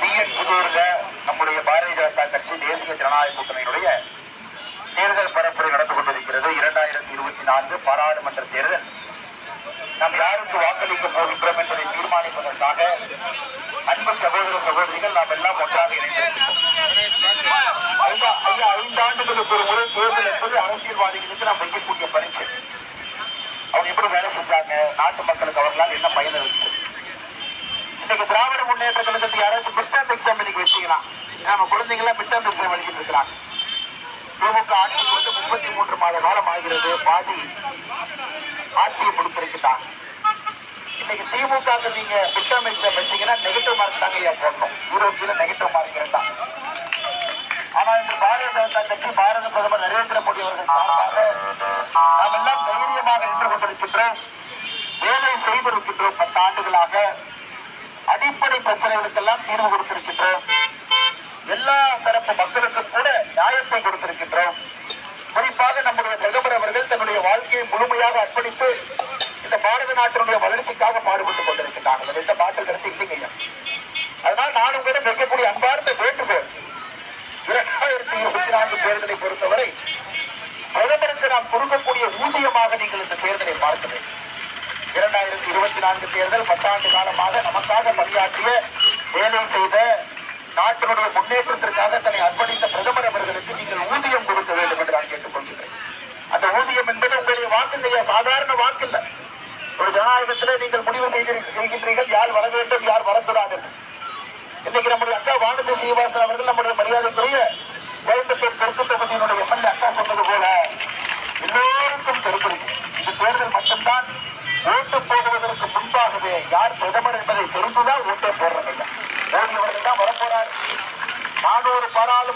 PN புதூர்ல நம்முடைய பாரதிய ஜனதா கட்சி தேசிய ஜனநாயக கூட்டணியினுடைய தேர்தல் பரப்புரை நடந்து கொண்டிருக்கிறது. இரண்டாயிரத்தி இருபத்தி நான்கு பாராளுமன்ற தேர்தல். நாம் யாருக்கு வாக்களிக்க போகின்றோம் என்பதை தீர்மானிப்பதற்காக அன்பு சகோதர சகோதரிகள் நாம் எல்லாம் ஒன்றாக இணைந்திருக்கிறோம் ஐயா ஐயா ஐந்தாண்டுகளுக்கு ஒரு முறை தேர்தல் என்பது அரசியல்வாதிகளுக்கு நாம் வைக்கக்கூடிய பரிசு அவங்க எப்படி வேலை செஞ்சாங்க? நாட்டு மக்களுக்கு அவர்களால் என்ன பயன் இருக்கு இன்னைக்கு திராவிட முன்னேற்ற கழகத்துக்கு யாராச்சும் மிட்டம் எக்ஸாம் இன்னைக்கு வச்சீங்கன்னா நம்ம குழந்தைங்களாம் மிட்டம் எக்ஸாம் எழுதிட்டு இருக்கிறாங்க. திமுக ஆட்சிக்கு வந்து முப்பத்தி மூன்று மாத காலம் ஆகிறது. பாதி ஆட்சியை முடித்திருக்கிறாங்க இன்னைக்கு திமுக நீங்க மிட்டம் எக்ஸாம் வச்சீங்கன்னா நெகட்டிவ் மார்க் தாங்க ஐயா போடணும். யூரோப்பியில நெகட்டிவ் மார்க் இருந்தா. ஆனா இந்த பாரதிய ஜனதா கட்சி பாரத பிரதமர் நரேந்திர மோடி அவர்கள் சார்பாக நாம் எல்லாம் தைரியமாக நின்று கொண்டிருக்கின்றோம். வேலை செய்திருக்கின்றோம் பத்து ஆண்டுகளாக பிரச்சனைகளுக்கெல்லாம் தீர்வு கொடுத்திருக்கின்றோம். எல்லா தரப்பு மக்களுக்கும் கூட நியாயத்தை கொடுத்திருக்கின்றோம். குறிப்பாக நம்முடைய பிரதமர் அவர்கள் தன்னுடைய வாழ்க்கையை முழுமையாக அர்ப்பணித்து இந்த பாரத நாட்டினுடைய வளர்ச்சிக்காக பாடுபட்டுக் கொண்டிருக்கிறார்கள் எந்த மாற்று கருத்து இல்லைங்க அதனால் நானும் கூட வைக்கக்கூடிய அன்பார்ந்த வேண்டுகோள் இரண்டாயிரத்தி இருபத்தி நான்கு தேர்தலை பொறுத்தவரை பிரதமருக்கு நாம் கொடுக்கக்கூடிய ஊதியமாக நீங்கள் இந்த தேர்தலை பார்க்க வேண்டும். இரண்டாயிரத்தி இருபத்தி நான்கு தேர்தல் பத்தாண்டு காலமாக நமக்காக பணியாற்றிய வேலை செய்த நாட்டினுடைய முன்னேற்றத்திற்காக தன்னை அர்ப்பணித்த பிரதமர் அவர்களுக்கு நீங்கள் ஊதியம் கொடுக்க வேண்டும் என்று நான் கேட்டுக்கொள்கிறேன். அந்த ஊதியம் என்பது உங்களுடைய வாக்கு சாதாரண வாக்கு இல்லை ஒரு ஜனநாயகத்தில் நீங்கள் முடிவு செய்கின்றீர்கள் யார் வர வேண்டும் யார் வரக்கூடாது இன்னைக்கு நம்முடைய அக்கா வானதி சீனிவாசன் அவர்கள் நம்முடைய மரியாதைக்குரிய கோயம்புத்தூர் தெற்கு தொகுதியினுடைய எம்எல்ஏ அக்கா சொன்னது போல எல்லோருக்கும் தெரிந்திருக்கு இது தேர்தல் மட்டும்தான் ஓட்டு போடுவதற்கு முன்பாகவே யார் பிரதமர் என்பதை தெரிந்துதான் ஓட்டே போடுறதில்லை மோடி அவர்கள் தான் வரப்போறார்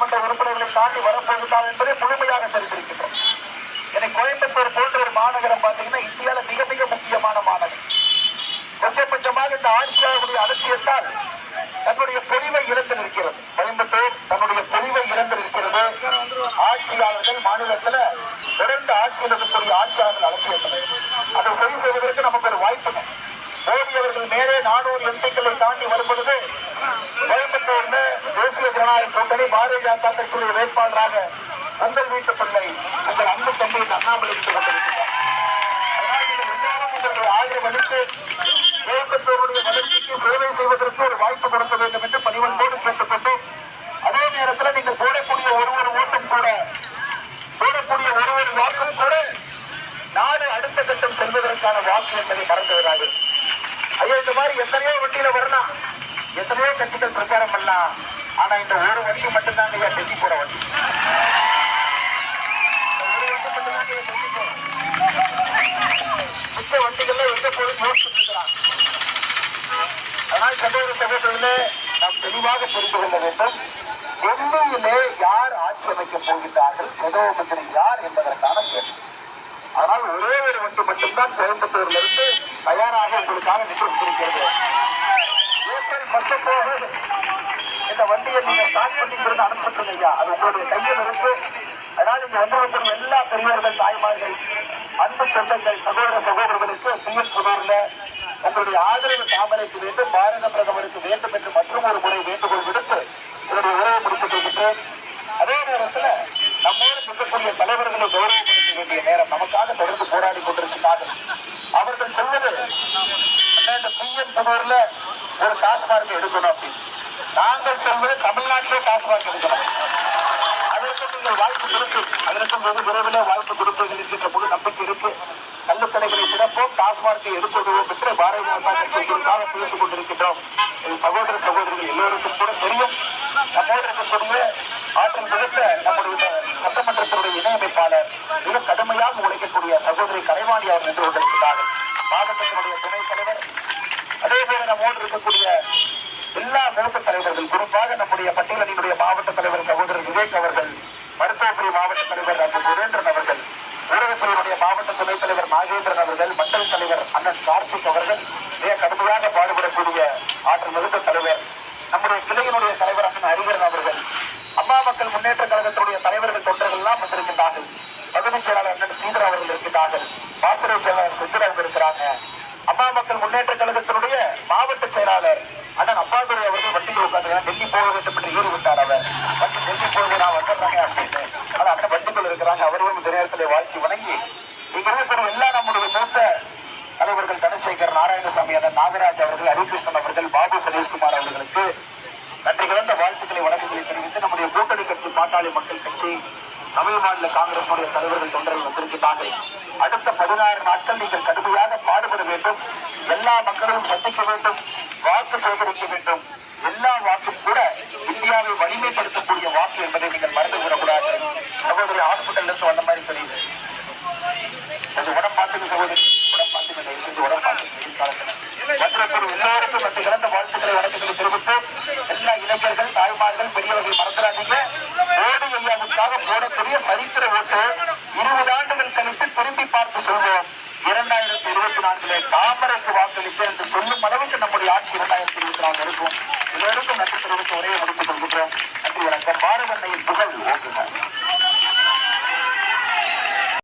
நானூறு உறுப்பினர்களை தாண்டி வரப்போகிறார் என்பதை முழுமையாக தெரிந்திருக்கின்றோம். எனக்கு கோயம்புத்தூர் போன்ற ஒரு மாநகரம் பார்த்தீங்கன்னா இந்தியாவில மிக மிக முக்கியமான மாநகரம். கொஞ்சபட்சமாக இந்த ஆட்சியாளர்களுடைய அலட்சியத்தால் தன்னுடைய பொலிவை இழந்து நிற்கிறது. கோயம்புத்தூர் தன்னுடைய பொலிவை இழந்து நிற்கிறது. ஆட்சியாளர்கள் மாநிலத்தில் தொடர்ந்து ஆட்சியில் இருக்கக்கூடிய ஆட்சியாளர்கள் அலட்சியத்தில் அதை சரி செய்வதற்கு நமக்கு ஒரு வாய்ப்பு மோடி அவர்கள் மேலே நானூறு எம்பிக்களை தாண்டி வரும்பொழுது ஜனநாயக கூட்டணி பாரதிய ஜனதா கட்சியுடைய வேட்பாளராக உங்கள் வீட்டு பிள்ளை உங்கள் அன்பு தம்பி அண்ணாமலை இருந்து கொண்டிருக்கிறார் நீங்கள் எல்லாரும் உங்களுடைய ஆதரவு அளித்து கோயம்புத்தூருடைய வளர்ச்சிக்கு சேவை செய்வதற்கு ஒரு வாய்ப்பு கொடுக்க வேண்டும் என்று பணிவன்போடு கேட்டுக்கொண்டு அதே நேரத்தில் நீங்கள் போடக்கூடிய ஒரு ஒரு ஓட்டம் கூட போடக்கூடிய ஒரு ஒரு வாக்கும் கூட நாடு அடுத்த கட்டம் செல்வதற்கான வாக்கு என்பதை மறந்து விடாது ஐயா இந்த மாதிரி எத்தனையோ வண்டியில வரலாம். எத்தனையோ கட்சிகள் பிரச்சாரம் பண்ணலாம். ஆனா இந்த ஒரு வண்டி மட்டும்தான் நீங்க டெல்லி போற வண்டி மிச்ச வண்டிகள்ல எந்த பொருள் யோசிச்சுட்டு அதனால் சகோதர சகோதரர்களே நாம் தெளிவாக புரிந்து கொள்ள வேண்டும். டெல்லியிலே யார் ஆட்சி அமைக்கப் போகின்றார்கள்? பிரதம மந்திரி யார் என்பதற்கான கேள்வி. அதனால் ஒரே ஒரு வண்டி மட்டும்தான் கோயம்புத்தூரிலிருந்து தயாராக உங்களுக்காக நிற்கிறது ஏப்ரல் பத்தொன்பது இந்த வண்டியை நீங்க ஸ்டார்ட் பண்ணி இருந்து ஐயா அது உங்களுடைய கையில் இருக்கு அதனால் இங்க வந்திருக்கிற எல்லா பெரியவர்கள் தாய்மார்கள் அன்பு சொந்தங்கள் சகோதர சகோதரர்களுக்கு சிஎம் புதூர்ல உங்களுடைய ஆதரவு தாமரைக்கு வேண்டும் பாரத பிரதமருக்கு வேண்டும் என்று மற்றும் ஒரு முறை வேண்டுகோள் விடுத்து என்னுடைய உரையை முடித்துக் அதே நேரத்துல நம்மோடு இருக்கக்கூடிய தலைவர்களை கௌரவப்படுத்த வேண்டிய நேரம் நமக்காக தொடர்ந்து போராடி கொண்டிருக்கிறார்கள் அவர்கள் சொல்வது அண்ணா, இந்த புதூர்ல ஒரு டாஸ்மார்க் எடுக்கணும். அப்படின்னு நாங்கள் சொல்வது தமிழ்நாட்டிலே டாஸ்மார்க் எடுக்கணும் அதற்கு நீங்கள் வாய்ப்பு கொடுத்து அதற்கு வெகு விரைவில் வாய்ப்பு கொடுப்பீர்கள் என்கின்ற முழு நம்பிக்கை இருக்கு கள்ளுக்கடைகளை சிறப்போம். டாஸ்மார்க்கை எடுத்துவிடுவோம் என்று பாரதிய ஜனதா கட்சிக்காக பேசிக் கொண்டிருக்கின்றோம். சகோதர சகோதரிகள் எல்லோருக்கும் கூட தெரியும். நம்மோடு இருக்கக்கூடிய ஆற்றல் மிகுந்த நம்முடைய சட்டமன்றத்தினுடைய இணையமைப்பாளர் மிக கடுமையாக உழைக்கக்கூடிய சகோதரி கலைவாணி அவர் நின்று கொண்டிருக்கிறார்கள். மாவட்டத்தினுடைய துணைத் தலைவர். அதே போல நம்மோடு இருக்கக்கூடிய எல்லா மூத்த தலைவர்கள் குறிப்பாக நம்முடைய பட்டியலினுடைய மாவட்ட தலைவர் சகோதரர் விவேக் அவர்கள் மருத்துவத்துறை மாவட்ட தலைவர் டாக்டர் சுரேந்திரன் அவர்கள் ஊரகத்துறையினுடைய மாவட்ட துணைத் தலைவர் நாகேந்திரன் அவர்கள் மண்டல் தலைவர் அண்ணன் கார்த்திக் அவர்கள் மிக கடுமையாக பாடுபடக்கூடிய ஆற்றல் மிகுந்த தலைவர். நம்முடைய கிளையினுடைய தலைவர் அண்ணன் ஹரிகரன் அவர்கள். அம்மா மக்கள் முன்னேற்ற கழகத்தினுடைய தலைவர்கள் தொண்டர்கள் எல்லாம் வந்திருக்கின்றார்கள். பகுதி செயலாளர் அண்ணன் சீதர் அவர்கள் இருக்கிறார்கள் பாத்துரை செயலாளர் சித்தர் அவர்கள் இருக்கிறாங்க. அம்மா மக்கள் முன்னேற்ற கழகத்தினுடைய மாவட்ட செயலாளர் வண்டி போடுவதற்கு பற்றி ஈடுபட்டார் அவர் வண்டி செஞ்சு போடுவது நான் வந்துடுறாங்க அப்படின்னு ஆனால் அந்த வண்டிக்குள் இருக்கிறாங்க அவரையும் இந்த நேரத்தில் வாழ்த்தி வணங்கி இங்கே இருக்கிற எல்லா நம்முடைய மூத்த தலைவர்கள் தனசேகர் நாராயணசாமி அண்ணன் நாகராஜ் அவர்கள் ஹரிகிருஷ்ணன் அவர்கள் பாபு சதீஷ்குமார் அவர்களுக்கு நன்றி கலந்த வாழ்த்துக்களை வணக்கங்களை தெரிவித்து நம்முடைய கூட்டணி கட்சி பாட்டாளி மக்கள் கட்சி தமிழ் மாநில காங்கிரசுடைய தலைவர்கள் தொண்டர்கள் வந்திருக்கிறார்கள் அடுத்த பதினாறு நாட்கள் நீங்கள் கடுமையாக பாடுபட வேண்டும் எல்லா மக்களும் சந்திக்க வேண்டும் வாக்கு சேகரிக்க வேண்டும் இல்லை ஸோ மாதிரி தெரியுது. கொஞ்சம் உடம்பு பார்த்துக்க சகோதரி உடம்பு பார்த்துக்க தயவு உடம்பு பார்த்துக்க எல்லாருக்கும் மற்ற இறந்த வாழ்த்துக்களை வணக்கத்துக்கு தெரிவித்து எல்லா இளைஞர்கள் தாய்மார்கள் பெரியவர்கள் மறந்துடாதீங்க. ஓடி ஐயாவுக்காக போடக்கூடிய சரித்திர ஓட்டு இருபது ஆண்டுகள் கழித்து திரும்பி பார்த்து சொல்வோம். இரண்டாயிரத்தி இருபத்தி நான்கிலே தாமரைக்கு வாக்களித்து என்று சொல்லும் அளவுக்கு நம்முடைய ஆட்சி இரண்டாயிரத்தி இருபத்தி நான்கு இருக்கும். எல்லோருக்கும் நன்றி ஒரே முடித்துக் கொள்கின்றோம் நன்றி வணக்கம். பாரதன்னையின் புகழ் ஓகே